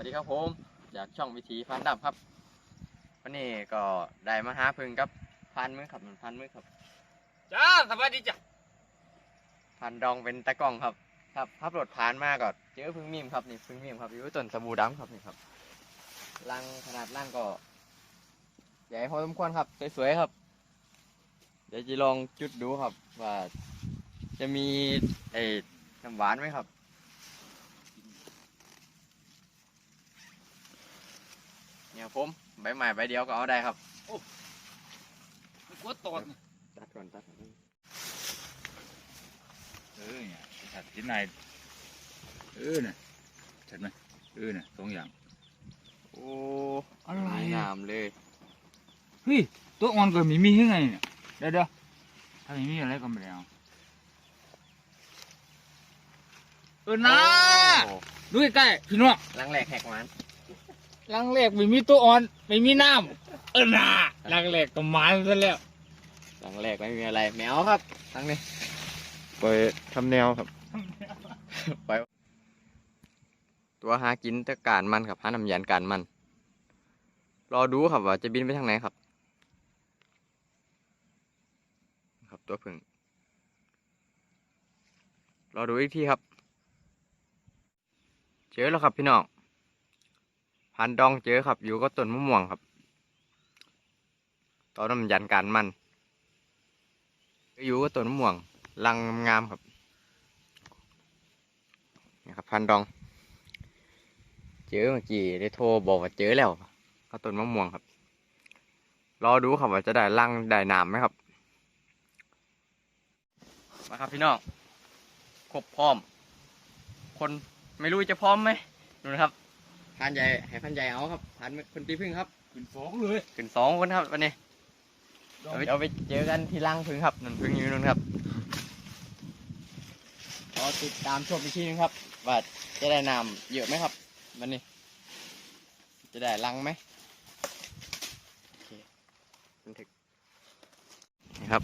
วัสดีครับผม จากช่องวิถีพันดำครับ วันนี้ก็ได้มาหาพึ่งกับ พันมือครับพันมือครับ จ้าสวัสดีจ้ะพันดองเป็นตะกล้องครับ ครับขับรถผ่านมาก็เจอพึ่งมิมครับนี่พึ่งมิมครับอยู่ต้นสบู่ดำครับนี่ครับรังขนาดรังก็ ใหญ่พอสมควรครับสวยๆครับ เดี๋ยวจะลองจุดดูครับว่า จะมีไอ้น้ำหวานไหมครับ เนี่ยผม ใบใหม่ใบเดียวก็เอาได้ครับไม่กลัวตอดตัดก่อนตัดก่อนเออเนี่ยถัดที่ไหนเออเนี่ยเห็นไหมเออเนี่ยสองอย่าง โอ้อะไรมีอะน้ำเลยเฮ้ยตัวอ่อนก็มีมียังไงเนี่ยเดี๋ยวเดี๋ยวถ้าไม่มีอะไรก็ไม่ได้เอาเออนะโอ้ดูใกล้ๆพี่น้องลังแหลกแหกมัน ลังแรกไม่มีตัวอ่อนไม่มีน้ำเออนะลังแรกก็หมานซะแล้วลังแหลกไม่มีอะไรแมวครับทั้งนี้ไปทำแนวครับไปตัวหากินแตะการมันครับหาน้ำยันการมัน รอดูครับว่าจะบินไปทางไหนครับ ครับตัวผึ่งรอดูอีกทีครับ เจอแล้วครับพี่น้อง พันดองเจอครับ อยู่ก็ต้นมะม่วงครับ ตอนน้ำยันการมัน อยู่ก็ต้นมะม่วงรังงามครับนี่ครับ พันดอง เจอเมื่อกี้ได้โทรบอกว่าเจอแล้วก็ต้นมะม่วงครับ รอดูครับว่าจะได้รังได้นามไหมครับ มาครับพี่น้องครบพร้อม คนไม่รู้จะพร้อมไหมดูนะครับ พันใหญ่ให้พันใหญ่เอาครับพันคนตีพึ่งครับขึ้นสองเลยขึ้นสองคนครับวันนี้เอาไปเอาไปเจอกันที่รังพึ่งครับนั่นพึ่งอยู่นู่นครับรอติดตามชมอีกทีนึงครับว่าจะได้น้ำเยอะไหมครับวันนี้ จะได้รังไหมโอเคบันทึกนี่ครับ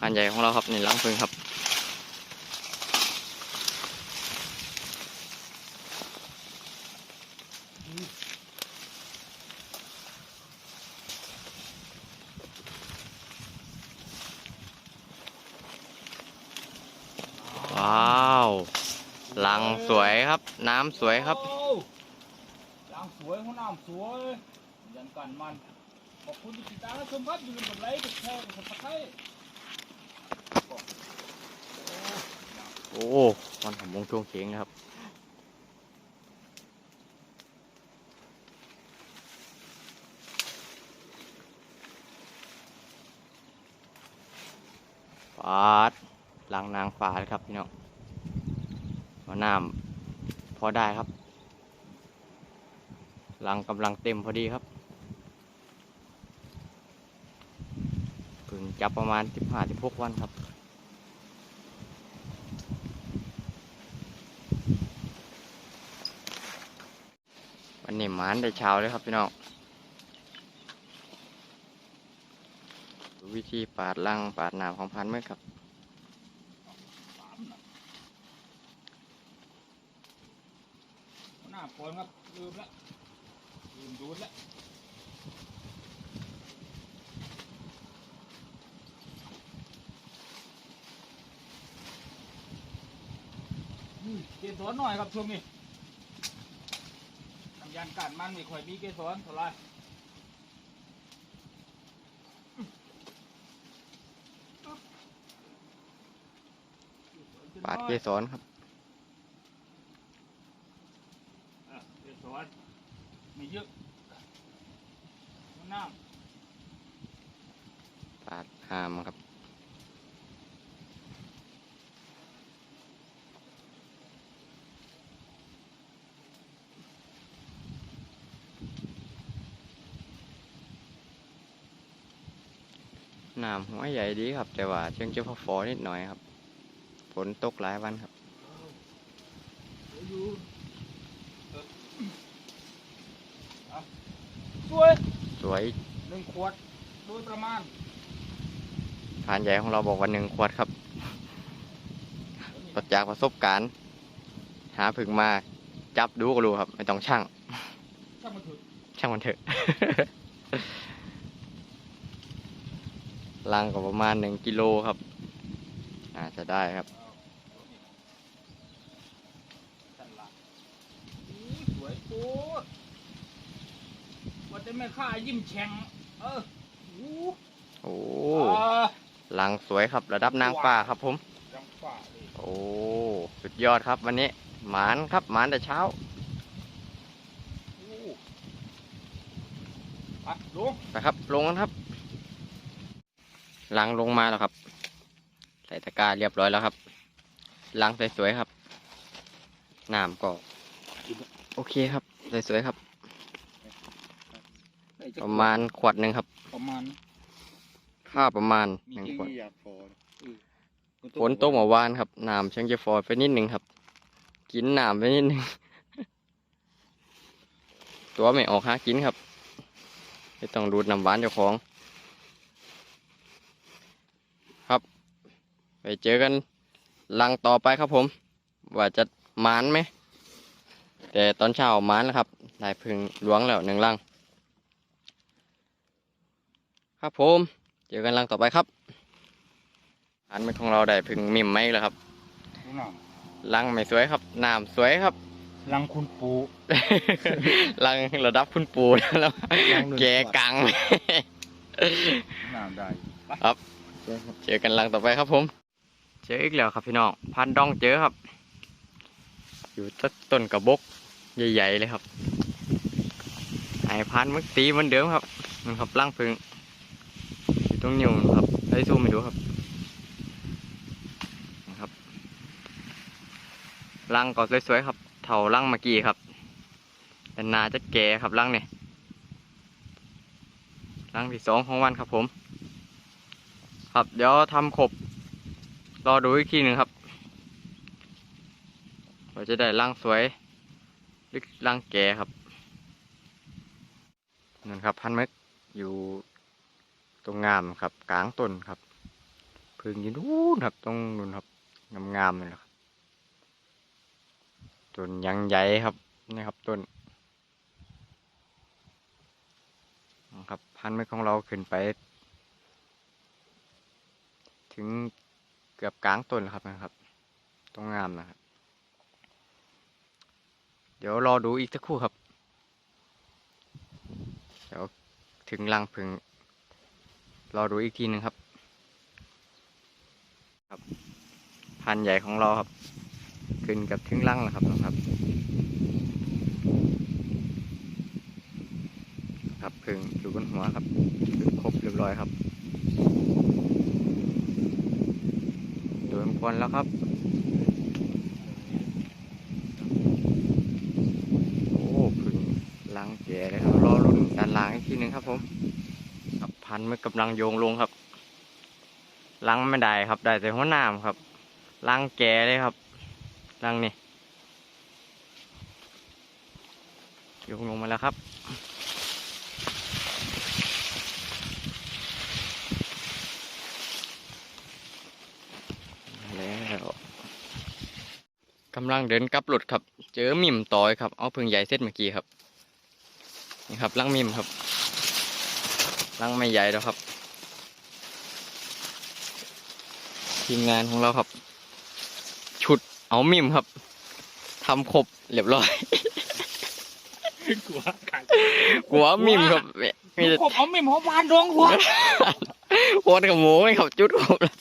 พันใหญ่ของเราครับนี่รังพึ่งครับ ว้าวรังสวยครับ น้ำสวยครับโอ้ยางสวยหัวน้ำสวยยันกันมัน ขอบคุณที่ติดตามและชมครับอย่าลืมกดไลค์กดแชร์กดซับสไครต์โอ้มันของมงช่วงเชียงนะครับฟาดลังนางฟ้าเลยครับพี่น้องเอาน้ำพ อได้ครับลังกำลังเต็มพอดีครับเพิ่งจับประมาณ 15-16 วันครับวันนี้มานได้เช้าเลยครับพี่น้องดูวิธีปาดลังปาดหนามของพันเมื่อครับ หัวหน้อนครับลืมละลืมดูดละอุ้ยเกสรหน่อยครับช่วงนี้ทำยานการมันไม่ค่อยมีเกสรเท่าไรปาดเกสรครับ อะเกสร ไม่เยอะหัวหน้าปาดหามครับ น้ำหัวใหญ่ดีครับ แต่ว่าเชิงจะพอฟอนิดหน่อยครับ ฝนตกหลายวันครับ เดี๋ยวอยู่เออเอา สวย สวยหนึ่งขวดโดยประมาณผ่านใหญ่ของเราบอกวันหนึ่งขวดครับต่อจากประสบการณ์ หาผึ่งมาจับดูก็รู้ครับ ไม่ต้องช่าง ช่างมันเถอะช่างมันเถอะลังก็ประมาณหนึ่งกิโลครับอาจจะได้ครับ สั่นละอุ้ยสวยโคตร วันได้แม่ข้ายิ้มแฉ่งเอออู้โอ้อ่าลังสวยครับระดับนางฟ้าครับผมยังฝ่าเลยโอ้สุดยอดครับวันนี้ หมานครับหมานแต่เช้าอู้ไปลงไปครับลงกันครับลังลงมาแล้วครับ ใส่ตะกร้าเรียบร้อยแล้วครับลังสวยๆครับน้ำก็โอเคครับ สวยๆครับไอ้เจ้ ประมาณขวดหนึ่งครับ ประมาณข้าวประมาณมีหนึ่งจริงขวดอยากพอเออฝนตกเมื่อวานครับน้ำเชิงจะฟอยไปนิดหนึ่งครับ กินน้ำไปนิดหนึ่งตัวไม่ออกหากินครับไม่ต้องดูดน้ำหวานเจ้าของ ครับ ไปเจอกันลังต่อไปครับผม ว่าจะหมานไหม แต่ตอนเช้าหมานแล้วครับได้พึ่งหลวงแล้วหนึ่งลัง ครับผม เจอกันลังต่อไปครับอันเป็นของเราได้พึ่งมิมไหมแล้วครับดูหน่อยลังไม่สวยครับน้ำสวยครับรังคุณปูลังระดับคุณปู่แล้วแกกังน้ำได้เจอกันลังต่อไปครับผม เจออีกแล้วครับพี่น้องพันดองเจอครับ อยู่ต้นต้นกระบกใหญ่ๆเลยครับไอ้พันมึกตีเหมันเดิมครับมันครับล่างพึ่งอยู่ ตรงนิ้วครับได้ซูมไปดูครับนะครับลังก็สวยๆครับเท่าลังเมื่อกี้ครับแต่นาจะแก่ครับลังเนี่ยลังที่สองของวันครับผม ครับเดี๋ยวทำขบรอดูอีกทีหนึ่งครับว่าจะได้ร่างสวยหรือร่างแก่ครับนั่นครับพันเม็กอยู่ ตรงงามครับกลางต้นครับพึ่งยู่นู้นครับตรงนู้นครับงามงามๆเลยครับต้นยังใหญ่ครับนี่ครับต้นนะครับพันเม็กของเราขึ้นไป ถึงเกือบกลางต้นแล้วครับนะครับตรงงามนะครับ เดี๋ยวรอดูอีกสักครู่ครับ เดี๋ยวถึงรังผึ่ง รอดูอีกทีหนึ่งครับ ครับ พันใหญ่ของเราครับ ขึ้นกับถึงรังแล้วครับนะครับ ครับผึ่งอยู่บนหัวครับครบเรียบร้อยครับโดนควนแล้วครับโอ้พึ่งล้างแก่เลยครับรอรุ่นด้านล่างอีกทีหนึ่งครับผม พันมือกำลังโยงลงครับล้างไม่ได้ครับ ได้แต่หัวหน้ามครับล้างแก่เลยครับล้างนี่โยงลงมาแล้วครับแล้วกำลังเดินกลับรถครับ เจอมิมต่อยครับ เอาพึ่งใหญ่เส้นเมื่อกี้ครับ นี่ครับลังมิมครับ ลังไม่ใหญ่แล้วครับ ทีมงานของเราครับ ชุดเอามิมครับทำครบเรียบร้อย กลัวกันกลัวมิมครับมีแต่ ผมเอาไม่หมอบานดวงหัวโคตรกับหมูไม่ครับจุดครบแล้ว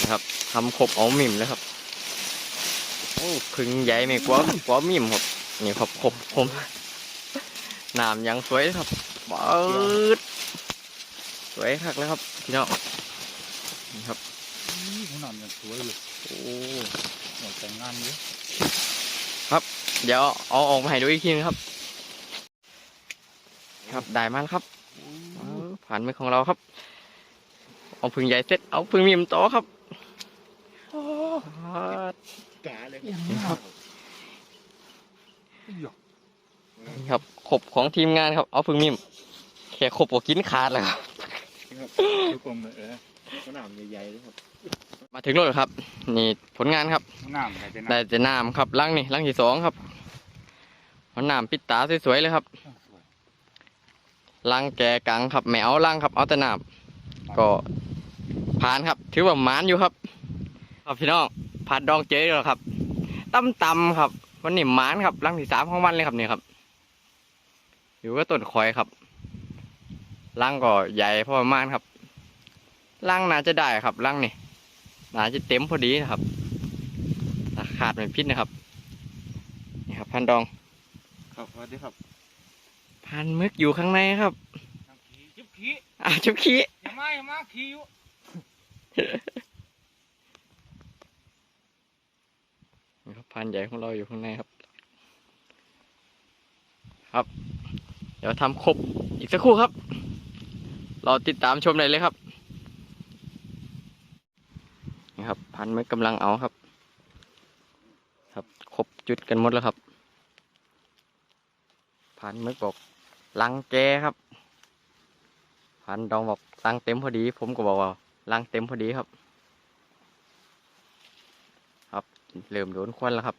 นะครับทำครบเอามิมแล้วครับ โอ้พึ่งใหญ่ไม่กลัวครับกลัวมิมครับนี่ครับครบผมน้ำยังสวยเลยครับเปิดสวยคักเลยครับพี่น้องนี่ครับหัวหน้ำยังสวยเลยโอ้หมดแต่งงานเยอะเดี๋ยวเอาออกมาให้ดูอีกทีนึงครับ ครับได้มาแล้วครับเออผ่านมือของเราครับ เอาพึ่งใหญ่เสร็จเอาพึ่งมิมต่อครับ กาเลยนี่ครับหยอกนี่ครับขบของทีมงานครับ เอาพึ่งมิมแค่ขบก็กินขาดแล้วครับงครับทุกกลมเลยเออสนามใหญ่ๆเลยครับ มาถึงรถแล้วครับ นี่ผลงานครับน้ำอะไรจะได้แต่น้ำครับลังนี่ลังที่สองครับหัวน้ำปิดตาสวยๆเลยครับลังแกกังครับแมวลังครับเอาแต่น้ำก็ผ่านครับ ถือว่าหมานอยู่ครับ ครับพี่น้องผ่านดองเจ๊แล้วครับ ตั้มตำๆครับ วันนี้หมานครับลังที่สามของวันเลยครับนี่ครับ อยู่ก็ต้นคอยครับลังก็ใหญ่พอประมาณครับลังน่าจะได้ครับลังนี่น่าจะเต็มพอดีนะครับถ้าขาดเป็นพิษนะครับนี่ครับพันดอง ครับสวัสดีครับพันมึกอยู่ข้างในครับขี่จิบขี่อ่าชุบขี้อย่ามาอย่ามาขี่อยู่ นี่ครับพันให ญ่ของเราอยู่ข้างในครับ ครับ เดี๋ยวทำครบอีกสักครู่ครับ เราติดตามชมได้เลยครับนี่ครับ พันไมึกำลังเอาครับ ครับครบจุดกันหมดแล้วครับ พันมึกบอกลังแกครับ พันดองบอกลังเต็มพอดี ผมก็บอกว่าลังเต็มพอดีครับ ครับเริ่มโดนควันแล้วครับ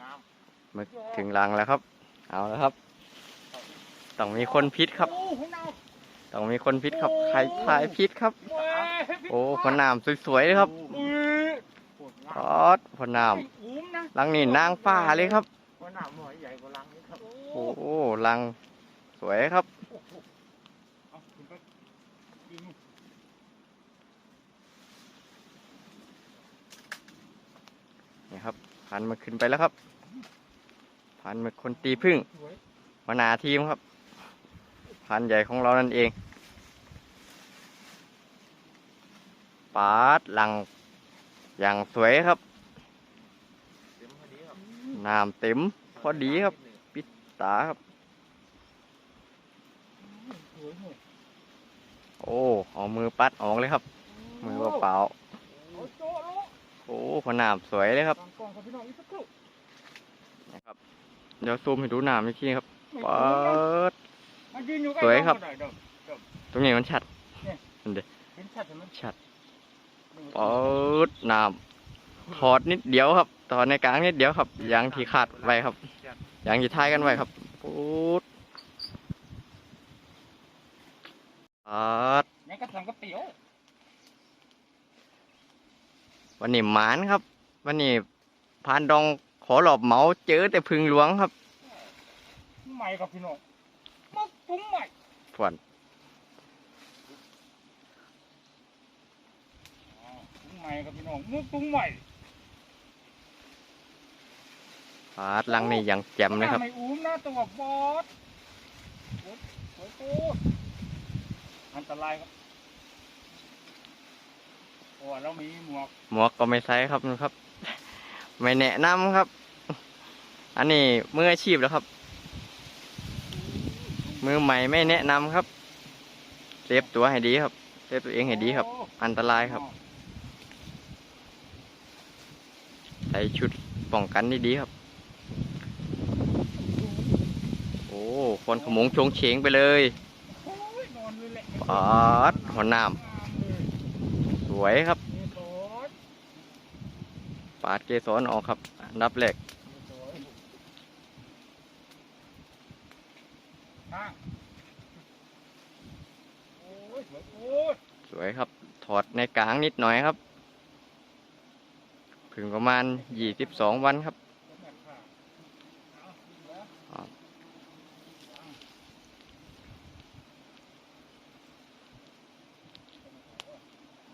ผ่านมึกถึงรังแล้วครับ เอาแล้วครับ ต้องมีคนพิษครับโอ้หัวหน้าต้องมีคนพิษครับใครทายพิษครับเว้ยโอ้พอน้ำสวยๆเลยครับอุ้ยออดพอน้ไอ้อุ้มนะำรังนี่นางฟ้าเลยครับว่าหนามหน่อยใหญ่กว่าลังนี่ครับโอ้โอ้รังสวยครับเอาขึ้นไปกินนี่ครับ พันมาขึ้นไปแล้วครับ พันมาคนตีพึ่งสวยหัวหน้าทีมครับ พันใหญ่ของเรานั่นเองปาดหลังอย่างสวยครับน้ำเต็มพอดีครับ ปิตาครับ โอ้เอามือปัดออกเลยครับ มือเปล่า อ้พอน้ำสวยเลยครับตั้งกล้องครับพี่น้องอีกสักครู่นะครับ เดี๋ยวซูมให้ดูน้ำอีกทีครับไม่เปิรู้นะดมันยืนอยู่ใกล้สวยครับกล้องก็ได้เด้อตรงนี้มันชัดเห็นชัดใช่ไหมชัดเปิดน้ำถอดนิดเดียวครับถอดในกลางนิดเดียวครับอยางที่ขาดไว้ครับอยางที่ท้ายกันไว้ครับปุ๊ดปัด แม่กระสังกระเตี๋ยว วันนี้หมานครับ วันนี้พานดองขอหลอบเหมาเจอแต่พึ่งหลวงครับใหม่กับพี่น้องมักปุ้งใหม่ฝวนอ๋อปุ้งใหม่กับพี่น้องมุกปุ้งใหม่ปาดลังนี่ยังแจ่มเลยครับไม่อุ้มนะตัวบอสโอ้ยโอ้ยโอ้ยอันตรายครับ โอ้เรามีหมวก หมวกก็ไม่ใส่ครับนะครับ ไม่แนะนำครับ อันนี้มืออาชีพแล้วครับ มือใหม่ไม่แนะนำครับเซฟตัวให้ดีครับเซฟตัวเองให้ดีครับโอ้อันตรายครับ ใส่ชุดป้องกันดีๆครับ โอ้คนขโมงชงเฉงไปเลยโอ้ยนอนเลยแหละปาดหัวน้ำ สวยครับปาดเกสรออกครับอันดับแรกสวยครับ ถอดในกลางนิดหน่อยครับ ถึงประมาณ 22 วันครับ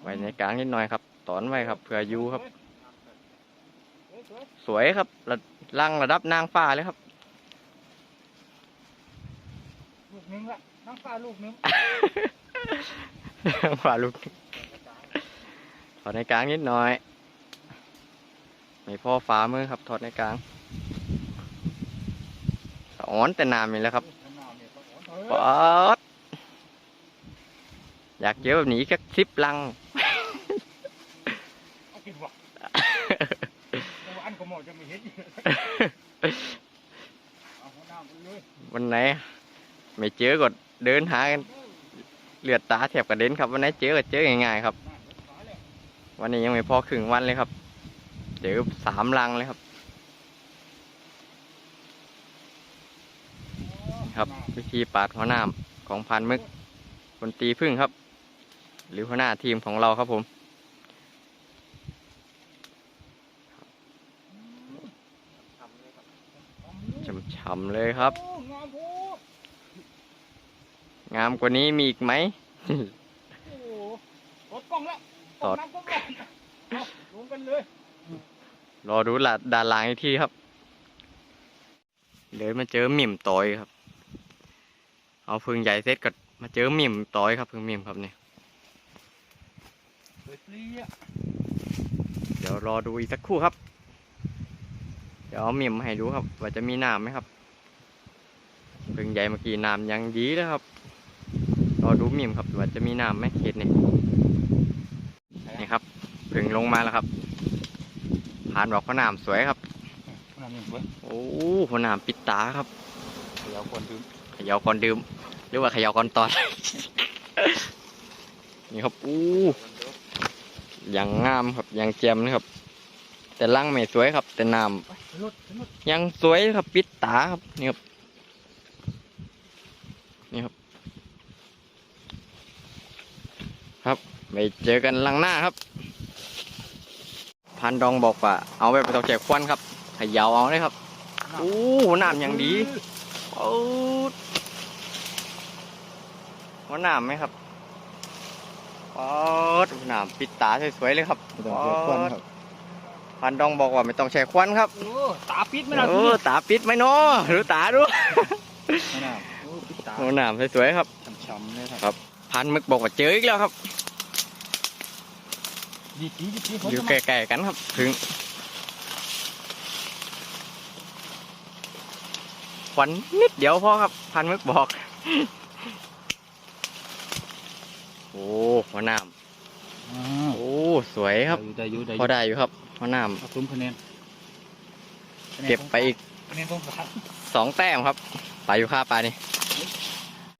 ไว้ในกลางนิดหน่อยครับ ตอนไว้ครับเผื่ออยูครับ สวยครับระล่างระดับนางฟ้าเลยครับลูกนึงละน้ำปลาลูกนึงนางฟ้าลูกถอดในกลางนิดหน่อยมีพ่อฟ้ามือครับ ถอดในกลางสะอ้อนแต่น้ำนี่แหละครับป๊อดอยากเจอแบบนี้แค่สิบลังเอา กินวะเอาอันก็หมอห็นเอาหัวหน้าไปเลยวันไหนไม่เจอก็เดินหากันเลือดตาแถบกระเด็นครับวันไหนเจอก็เจอง่ายๆครับหน้าเดี๋ยวขาเลยวันนี้ยังไม่พอครึ่งวันเลยครับ เจอสามลังเลยครับ ครับวิธีปาดหัวหน้าของพันมึกคนตีพึ่งครับ หรือหัวหน้าทีมของเราครับผม ช่ำๆเลยครับโอ้งามโอ้งามกว่านี้มีอีกไหมโอ้โหรถกล้องแล้วถอดน้ำกล้องแล้วเอาลงกันเลย รอดูหลาดด้านหล่างอีกทีครับ เดินมาเจอหมิ่มต่อยครับ เอาพึ่งใหญ่เสร็จก็มาเจอหมิ่มต่อยครับพึ่งหมิ่มครับเนี่ยเฮ้ยเปรี้ยเดี๋ยวรอดูอีกสักครู่ครับ เดี๋ยวเอาหมิ่มมาให้ดูครับ ว่าจะมีน้ำไหมครับ พึ่งใหญ่เมื่อกี้น้ำยังดีแล้วครับรอดูหมิ่มครับว่าจะมีน้ำไหมเขตนี่นี่ครับพึ่งลงมาแล้วครับ ผ่านบอกว่าน้ำสวยครับน้ำนี่เว้ยโอ้หัวน้ำปิดตาครับเดี๋ยวคนดื่มเขยาวก่อนดื่มหรือว่าเขยาวก่อนตอดนี่ครับอู้ยังงามครับยังแจ่มนะครับ แต่ลังไม่สวยครับ แต่น้ไปรถรถำยังสวยครับปิดตาครับนี่ครับนี่ครับ ครับไปเจอกันลังหน้าครับ พันดองบอกว่า เอาไปไปตกแจกควันครับเขยาวเอาเลยครับโอ้น้ำยังดีโอ้หัวหนามไหมครับป๊อดหัวหนามปิดตาสวยๆเลยครับป๊อดพันดองบอกว่าไม่ต้องแช่ควันครับโอ้ตาปิดไหมล่ะเออตาปิดไหมเนาะดูตาดูไม่น่าโอ้ปิดตาหัวหนามสวยๆครับช้ำๆเลยครับพันมึกบอกว่าเจออีกแล้วครับดีจีดีจีเขา อยู่จะใกมาล้ๆกันครับ ถึงควันนิดเดียวพอครับ พันมึกบอก โอ้หัวหนามอ่าโอ้ สวยครับได้อยู่ได้อพอยู่ได้อยู่ครับหัวหนามเอาซุ้มคะแนนเก็บไปอีกคะแนนต้องการสองแต้มครับปลาอยู่ค่าปลานี่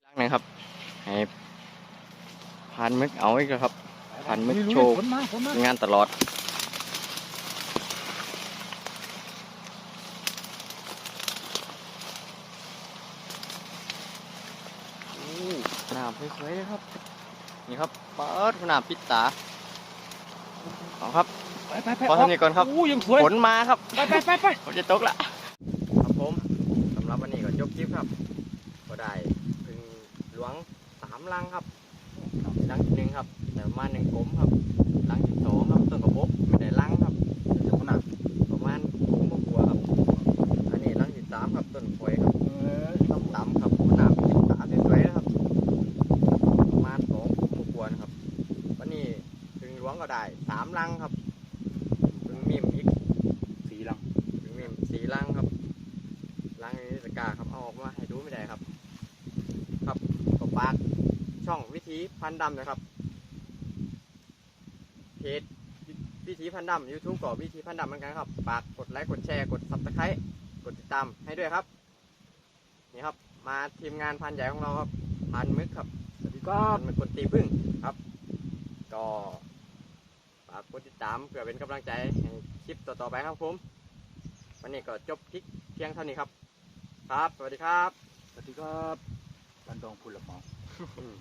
ลักหนึ่งครับให้พันมึกเอาอีกแล้วครับ พันมึกโชว์ผลมาผลมางานตลอดโอ้หนามสวยๆเลยครับ นี่ครับเปิดหนามปิดตาเอาครับไปไปไปพอเท่านี้ก่อนครับโอ้ยังสวยฝนมาครับไปไปไปไปฝนจะตกละครับผมสำหรับวันนี้ก็จบคลิปครับก็ได้พึ่งหลวงสามลังครับลังที่หนึ่งครับ แต่ประมาณหนึ่งกลมครับลังที่สองครับต้นกระบอกไม่ได้ลังครับเดี๋ยวหนักประมาณคุ้มกว่าครับ อันนี้ลังที่สามครับต้นฝอยครับเออต้องต่ำครับหนาปิดตาสวยๆนะครับ ประมาณสองคุ้มกว่านะครับ วันนี้พึ่งหลวงก็ได้สามลังครับพึ่งมิมอีกสีหลัง ถึงมีสีลังครับลังนี้สกาครับเอาออกมาให้ดูไม่ได้ครับ ครับก็ฝากช่องวิธีพันธุ์ดำนะครับ เพจวิธีพันธุ์ดำยูทูบก็วิธีพันธุ์ดำเหมือนกันครับฝากกดไลค์กดแชร์กดซับสไครต์กดติดตามให้ด้วยครับ นี่ครับ มาทีมงานพันธุ์ใหญ่ของเราครับพันมึกครับสวัสดีครัพับนมึกคนตีพึ่งครับ ก็ฝากกดติดตามเพื่อเป็นกำลังใจให้คลิปต่อๆไปครับผมวันนี้ก็จบคลิปเพียงเท่านี้ครับ ครับ สวัสดีครับ สวัสดีครับบันดองพูดละเมาอืม